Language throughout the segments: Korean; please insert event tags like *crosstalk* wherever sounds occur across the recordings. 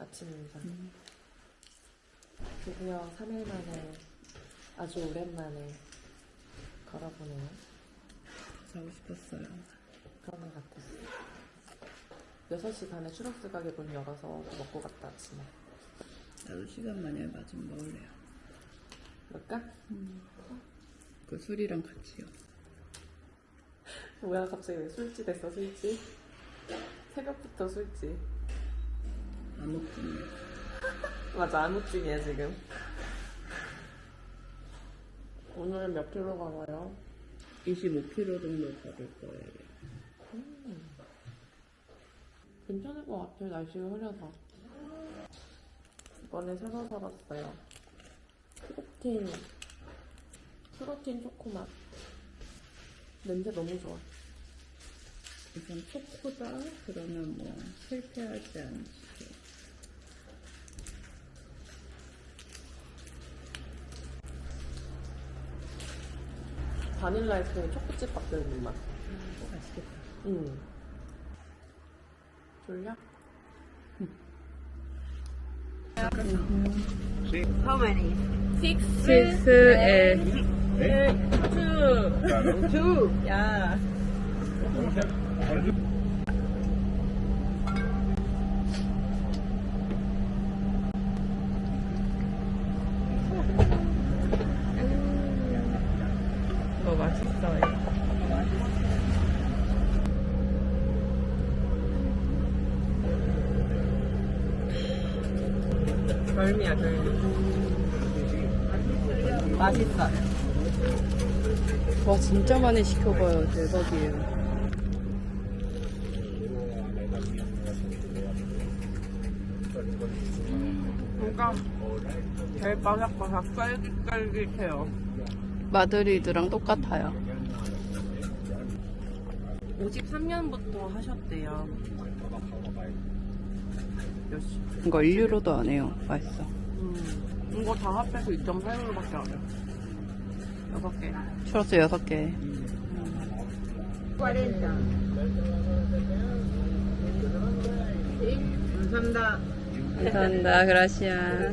아침 인사. 드디어 3일 만에 아주 오랜만에 걸어보네요. 자고 싶었어요. 그런 것 같았어. 6시 반에 추러스 가게 문 열어서 먹고 갔다 아침에. 나도 시간 많이 맞으면 먹을래요. 그럴까? 그 술이랑 같이요. 뭐야 갑자기 왜 술집 됐어 술집? 새벽부터 술집. 안 먹지. 맞아 안웃 중이야 지금. 오늘은 몇 킬로 가나요? 25kg 정도 받을 거예요. 괜찮을 것 같아 날씨가 흐려서. 이번에 새로 사봤어요. 프로틴 프로틴 초코맛. 냄새 너무 좋아. 우선 초코다? 그러면 뭐 실패하지 않지. 바닐라 아이스크림 초코칩 밖에 없는 맛. 맛있겠다. 응. 졸려? 식스에 이거 맛있어요. 별미야 별미. 맛있어. 와 진짜 많이 시켜봐요. 대박이에요. 뭔가 제일 바삭바삭 쫄깃쫄깃해요. 마드리드랑 똑같아요. 53년부터 하셨대요. 몇 시? 이거 1유로도 안 해요. 맛있어. 음, 이거 다 합해서 2.8유로밖에 안 해요. 6개. 추러스 6개. 감사합니다. 감사합니다. 그라시아.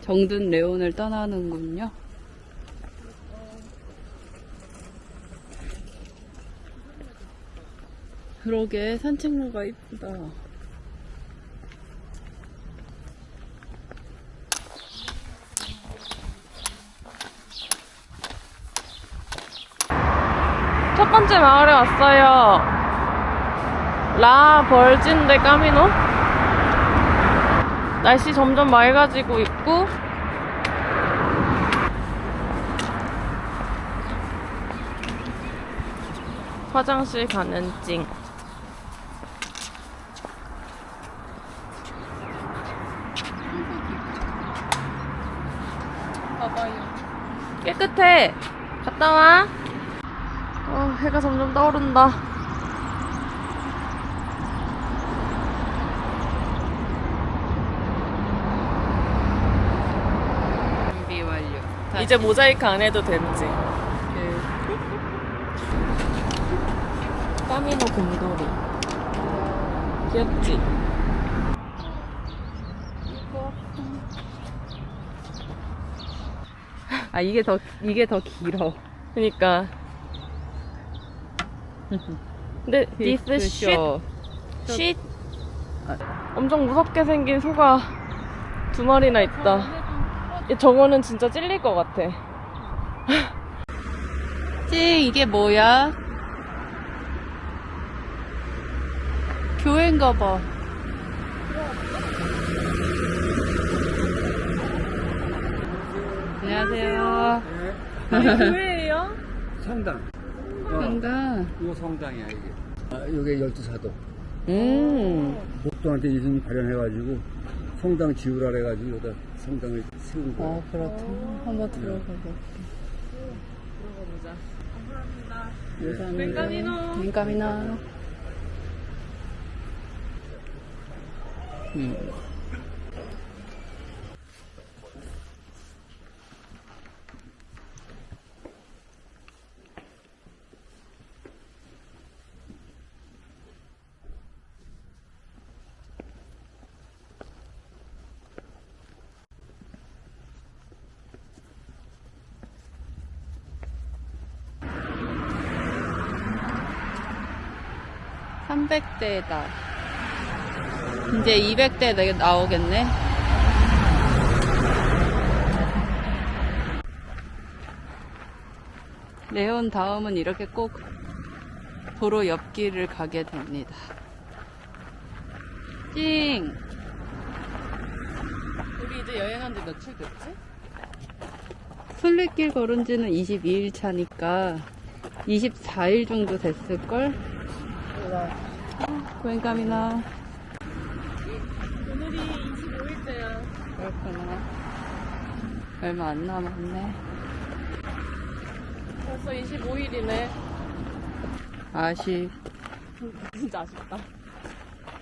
정든 레온을 떠나는군요. 그러게 산책로가 이쁘다. 첫 번째 마을에 왔어요. 라 벌진 데 까미노? 날씨 점점 맑아지고 있고 화장실 가는 찡. 봐봐요. 깨끗해. 갔다 와. 어, 해가 점점 떠오른다. 준비 완료. 이제 모자이크 안 해도 되지. 까미노 곰돌이. 귀엽지? 아 이게 더 이게 더 길어. 그니까. 근데 *laughs* this shit, 쇼. shit 엄청 무섭게 생긴 소가 두 마리나 있다. 이 저거는 진짜 찔릴 것 같아. *laughs* 찡 이게 뭐야? 교회인가 봐. 안녕하세요. 교 성당. 반가. 이거 성당이야, 이게. 아, 이게 열두 사도. 음. 목도한테 이승이 발현해가지고 성당 지으라 그래가지고 여기다 성당을 세운 거야. 아 그렇다. 한번 들어가 볼게. 들어가 보자. 감사합니다. 벤가미노. 벤가미나. 음. 300대다. 이제 200대 나오겠네. 레온 다음은 이렇게 꼭 도로 옆길을 가게 됩니다. 찡! 우리 이제 여행한 지 며칠 됐지? 순례길 걸은 지는 22일 차니까 24일 정도 됐을걸? 고행감이나 오늘이 25일째야. 그렇구나. 얼마 안 남았네. 벌써 25일이네. 아쉽. 진짜 아쉽다.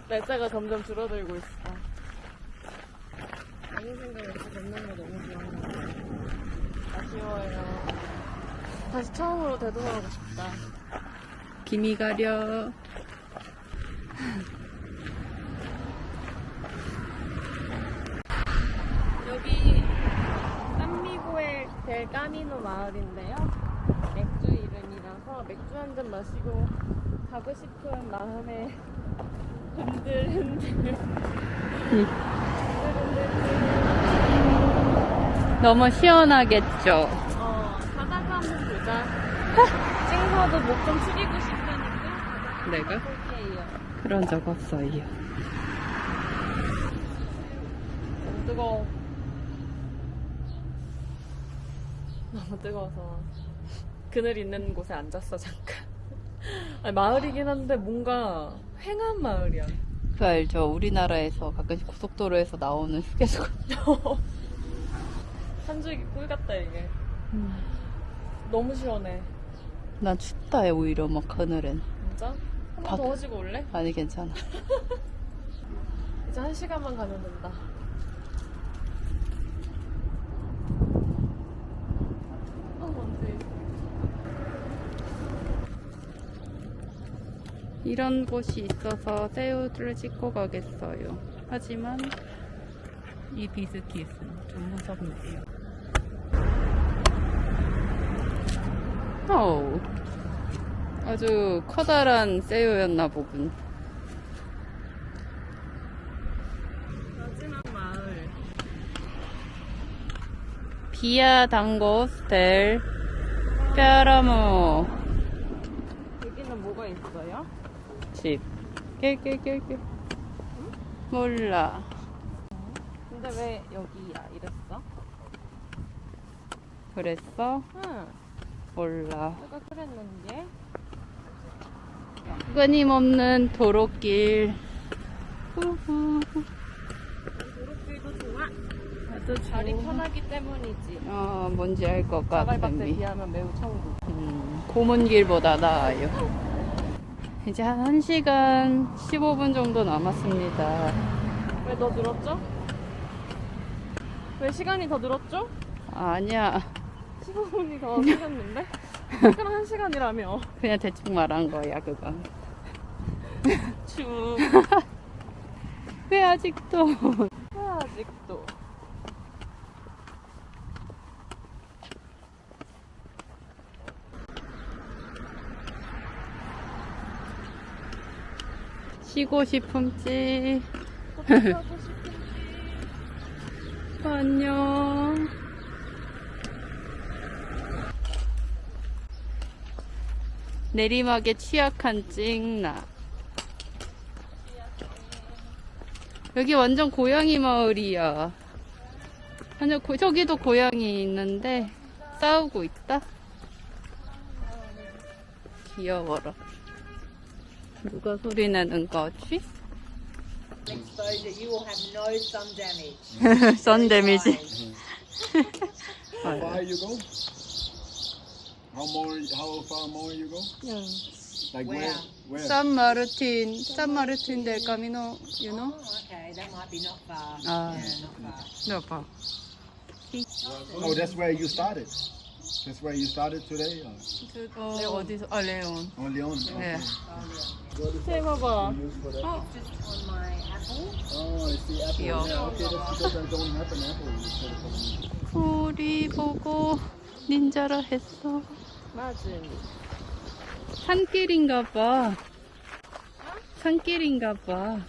날짜가 점점 줄어들고 있어. 아무 생각 없이 걷는 거 너무 좋아. 아쉬워요. 다시 처음으로 되돌아가고 싶다. 김이 가려. 여기 산미고의 델 까미노 마을인데요. 맥주 이름이라서 맥주 한 잔 마시고 가고 싶은 마음에 흔들흔들 *laughs* 너무 시원하겠죠? 어 바다가 한번 보자. *laughs* 찡서도 목 좀 숙이고 싶다니까 내가? 그런 적 없어요. 너무 뜨거워. 너무 뜨거워서 그늘 있는 곳에 앉았어 잠깐. 아니, 마을이긴 한데 뭔가 횡한 마을이야. 그 알죠? 우리나라에서 가끔씩 고속도로에서 나오는 휴게소. 한 줄기 꿀 같다 이게. 너무 시원해. 난 춥다 해 오히려 막 그늘엔. 진짜? 한번 바- 더 가지고 올래? 아니 괜찮아. *laughs* 이제 한 시간만 가면 된다. 이런 곳이 있어서 새우를 찍고 가겠어요. 하지만 이 비스킷은 좀 무섭네요. 어우, 아주 커다란 새우였나 보군. 마지막 마을. 비아 당고스 델 뼈라모 여기는 뭐가 있어요? 집. 낄낄낄낄. 몰라. 근데 왜 여기야? 이랬어? 그랬어? 응. 몰라. 내가 그랬는데. 끊임없는 도로길. 후후. 도로길도 좋아. 아주 다리 좋아. 편하기 때문이지. 어, 뭔지 알 것 같아. 자갈밭에 비하면 매우 천국. 음, 고문길보다 나아요. 이제 한 1시간 15분 정도 남았습니다. 왜더 늘었죠? 왜 시간이 더 늘었죠? 아니야. 15분이 더 *laughs* 생겼는데? 그럼 한 시간이라며. 그냥 대충 말한 거야, 그건. 추. *laughs* 왜 아직도? 왜 아직도. 쉬고 싶음지. 안녕. 내리막에 취약한 찡나. 여기 완전 고양이 마을이야. 완전 고, 저기도 고양이 있는데 싸우고 있다. 귀여워라. 누가 소리 내는 거지? 선 데미지. Far you go? How more? How far more you go? Like where? Where? Where? San Martin, San Martin del Camino, you know? Oh, okay, that might be not far. Ah. Yeah, not far. No, pa. Oh, that's where you started. That's where you started today. Or? 네, 어디서? 아, 레온. On Leon. 네. 새 봐봐. Just on my apple. Oh, it's the apple. 귀여워. Yeah, okay, that's because I don't have an apple. You should have put it. 우리 보고 닌자라 했어. 맞음. 산길인가 봐. 산길인가 봐.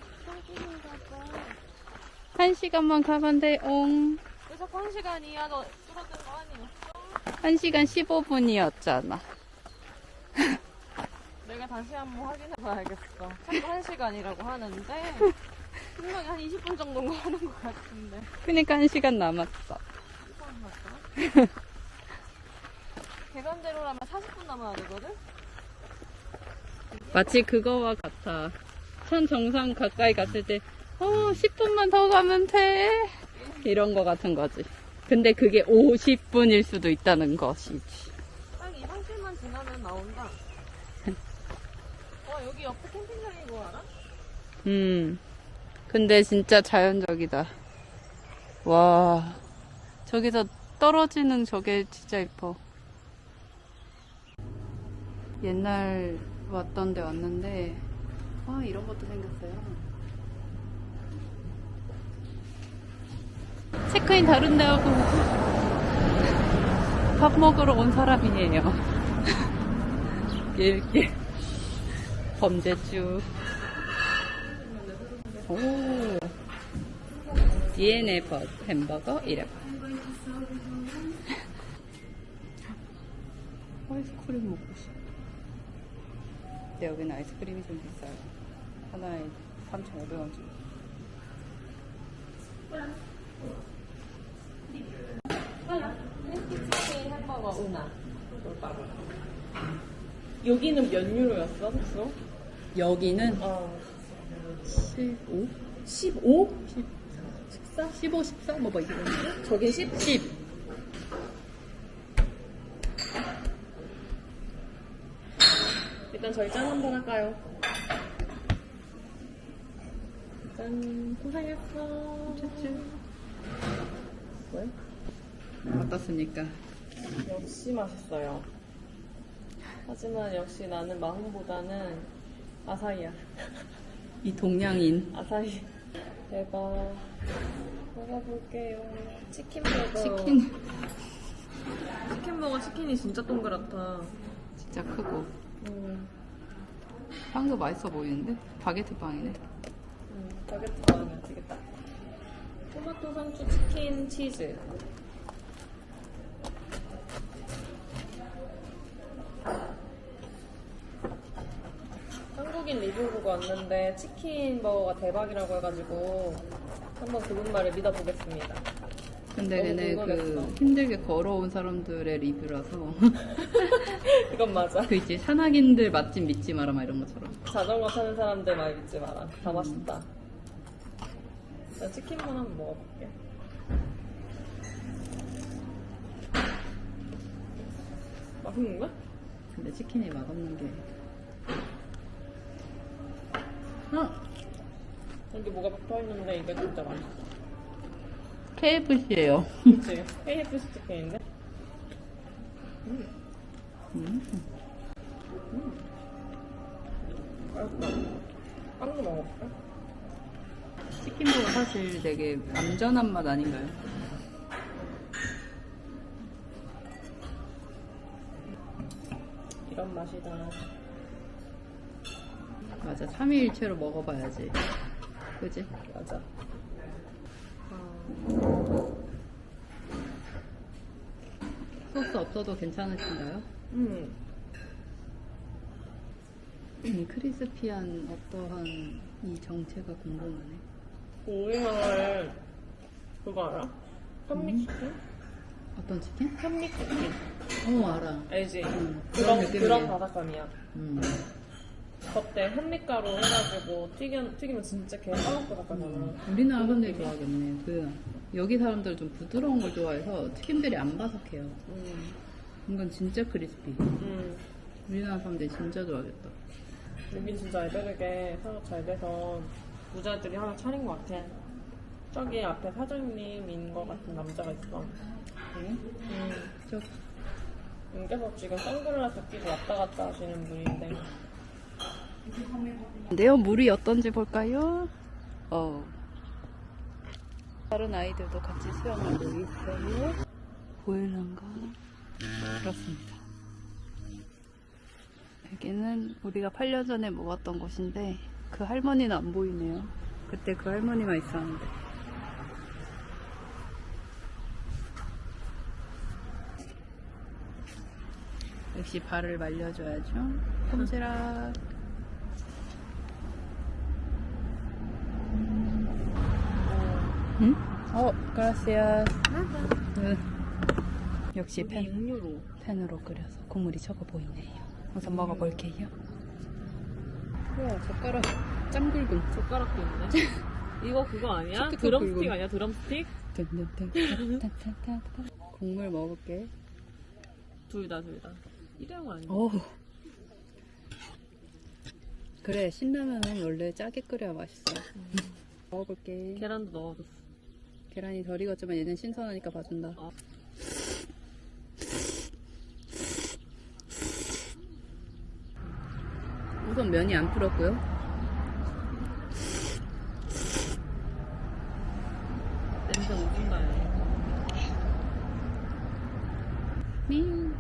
한 시간만 가면 돼, 옹. 왜 자꾸 한 시간이야? 너 줄어든 거 아니야? 한 시간 15분이었잖아. *laughs* 내가 다시 한번 확인해 봐야겠어. 자꾸 한 시간이라고 하는데 *laughs* 분명히 한 20분 정도인 거 하는 것 같은데. 그니까 한 시간 남았어. *laughs* 계산대로라면 40분 남아야 되거든? 마치 그거와 같아. 천 정상 가까이 갔을 때, 어, 10분만 더 가면 돼. 이런 거 같은 거지. 근데 그게 50분일 수도 있다는 것이지. 딱 이 상태만 지나면 나온다. 와 여기 옆에 캠핑장인 거 알아? 음. 근데 진짜 자연적이다. 와. 저기서 떨어지는 저게 진짜 예뻐. 옛날 왔던 데 왔는데, 와, 이런 것도 생겼어요. 체크인 다른 데 하고, *laughs* 밥 먹으러 온 사람이에요. *laughs* 이렇게. 범죄주. 오. DNA 버 햄버거 이래. *laughs* 아이스크림 먹고 싶어. 근데 여기는 아이스크림이 좀 비싸요. 하나에 3,500원 정도. 햄버거 우나. 여기는 몇 유로였어, 숙소? 여기는 어. 15? 15? 14? 15, 14? 뭐, 뭐, 이런 거. 저게 10? 10. 일단 저희 짠 한번 할까요? 짠, 고생했어. 왜? 어떻습니까? 역시 맛있어요. 하지만 역시 나는 마홍보다는 아사히야. 이 동양인. 아사히. 대박. 먹어볼게요. 치킨 버거. 치킨 치킨 버거 치킨이 진짜 동그랗다. 진짜 크고. 음, 빵도 맛있어 보이는데? 바게트 빵이네. 음, 바게트 나오면 되겠다. 토마토 상추 치킨 치즈. 한국인 리뷰 보고 왔는데 치킨 버거가 대박이라고 해가지고 한번 그분 말을 믿어보겠습니다. 근데 너무 걔네 그 궁금했어. 힘들게 걸어온 사람들의 리뷰라서 *laughs* 이건 맞아. 그 이제 산악인들 맛집 믿지 마라 막 이런 것처럼 자전거 타는 사람들 말 믿지 마라. 다 맛있다. 나 치킨만 한번 먹어볼게. 맛있는데? 근데 치킨이 맛없는 게 어? 여기 뭐가 붙어있는데 이게 진짜 맛있어. KFC예요 그치? KFC 치킨인데? 음. 맛있다. 빵도 먹어볼까? 치킨보다 사실 되게 안전한 맛 아닌가요? 이런 맛이다. 맞아 3일체로 먹어봐야지 그지? 맞아. 소스 없어도 괜찮으신가요? 음. 이 크리스피한 어떠한 이 정체가 궁금하네 우리나라에 그거 알아? 현미치킨? 어떤 치킨? 현미치킨. 어 알아 알지? 음, 그런 그런, 바삭함이야. 음. 겉에 현미가루 해가지고 튀겨, 튀기면 진짜 개 바삭바삭하잖아. 음, 우리나라 사람들이 좋아하겠네. 그 여기 사람들 좀 부드러운 걸 좋아해서 튀김들이 안 바삭해요. 음, 이건 진짜 크리스피. 음. 우리나라 사람들이 진짜 좋아하겠다. 여긴 진짜 알베르게 사업 잘 돼서 부자들이 하나 차린 것 같아. 저기 앞에 사장님인 것 같은 남자가 있어. 음. 저 여기서 지금 선글라스 끼고 왔다 갔다 하시는 분인데. 네요 물이 어떤지 볼까요? 어. 다른 아이들도 같이 수영하고 있어요. 보일런가? 그렇습니다. 여기는 우리가 8년 전에 묵었던 곳인데 그 할머니는 안 보이네요. 그때 그 할머니가 있었는데. 역시 발을 말려줘야죠. 꼼지락. 응? 어, 그라시아. 응. 역시 펜, 6유로. 펜으로 끓여서 국물이 적어 보이네요. 우선 먹어볼게요. 우와, 젓가락 짱 굵은. 젓가락도 있네. *laughs* 이거 그거 아니야? 드럼스틱 굵은. 아니야? 드럼스틱? 국물 먹어볼게. 둘 다, 둘 다. 일회용 아니야? 오. 그래, 신라면은 원래 짜게 끓여야 맛있어. 먹어볼게. 계란도 넣어줬어. 계란이 덜 익었지만 얘는 신선하니까 봐준다. 어. 우선 면이 안 풀었고요. 냄새 야. 밍.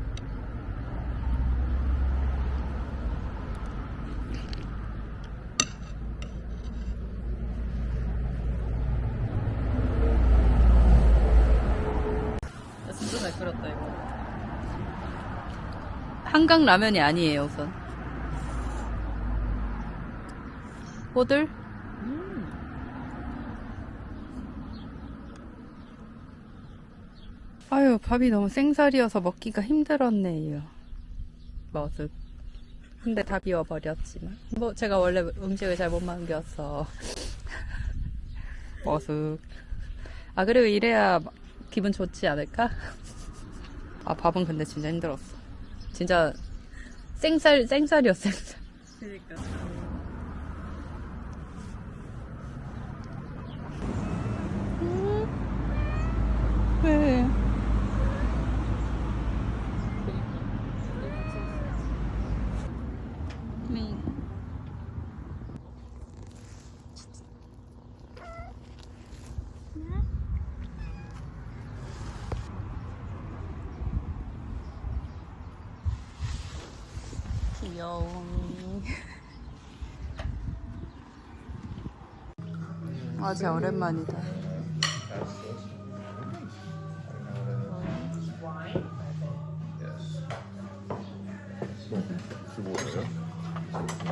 야, 진짜 잘 끓였다, 이거. 한강 라면이 아니에요, 우선. 호들? 음. 아유, 밥이 너무 생살이어서 먹기가 힘들었네요. 머쓱. 근데 다 비워버렸지만. 뭐, 제가 원래 음식을 잘 못 만들어서. *laughs* 머쓱. 아, 그리고 이래야 기분 좋지 않을까? 아, 밥은 근데 진짜 힘들었어. 진짜 생살, 생살이었어, 생살. 그니까. 왜? 귀여워. 아, 진짜 오랜만이다.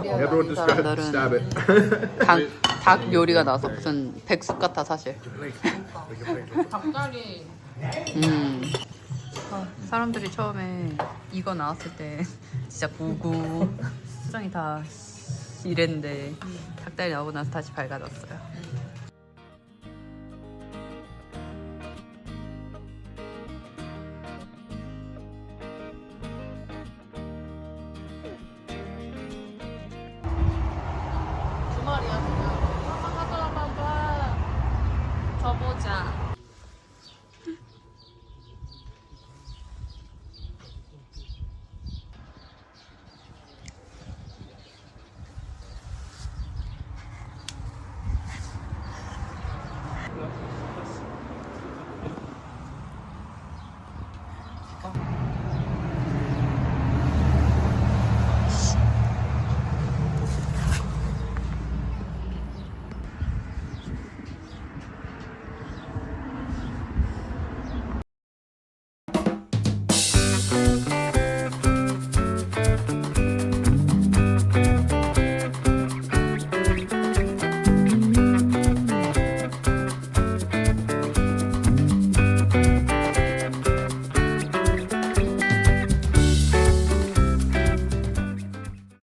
Everyone just grab, stab it. 닭, 닭 요리가 나서 무슨 백숙 같아 사실. 닭다리. 음. 아, 사람들이 처음에 이거 나왔을 때 *laughs* 진짜 구구 수정이 다 이랬는데 닭다리 나오고 나서 다시 밝아졌어요.